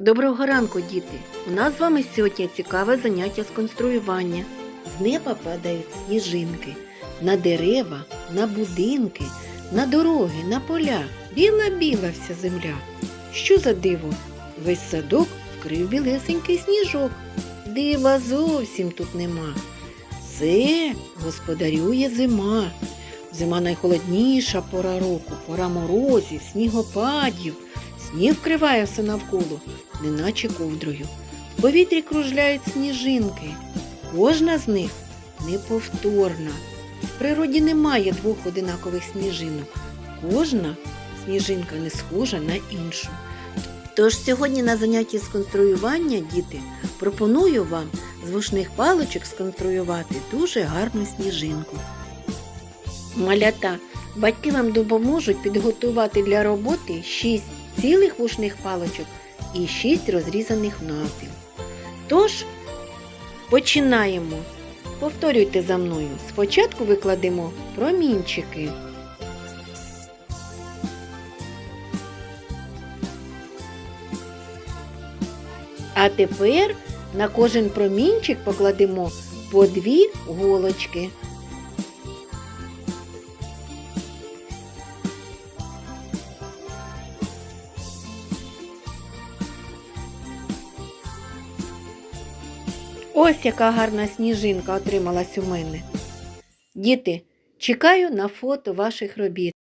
Доброго ранку, діти! У нас з вами сьогодні цікаве заняття з конструювання. З неба падають сніжинки на дерева, на будинки, на дороги, на поля. Біла-біла вся земля. Що за диво? Весь садок вкрив білесенький сніжок. Дива зовсім тут нема. Це господарює зима. Зима найхолодніша пора року, пора морозів, снігопадів. Сніг вкриває все навколо, неначе ковдрою. В повітрі кружляють сніжинки. Кожна з них неповторна. В природі немає двох одинакових сніжинок. Кожна сніжинка не схожа на іншу. Тож сьогодні на занятті з конструювання, діти, пропоную вам з вушних паличок сконструювати дуже гарну сніжинку. Малята, батьки вам допоможуть підготувати для роботи 6 цілих вушних паличок і 6 розрізаних навпіл. Тож, починаємо. Повторюйте за мною. Спочатку викладемо промінчики. А тепер на кожен промінчик покладемо по дві голочки. Ось яка гарна сніжинка отрималась у мене. Діти, чекаю на фото ваших робіт.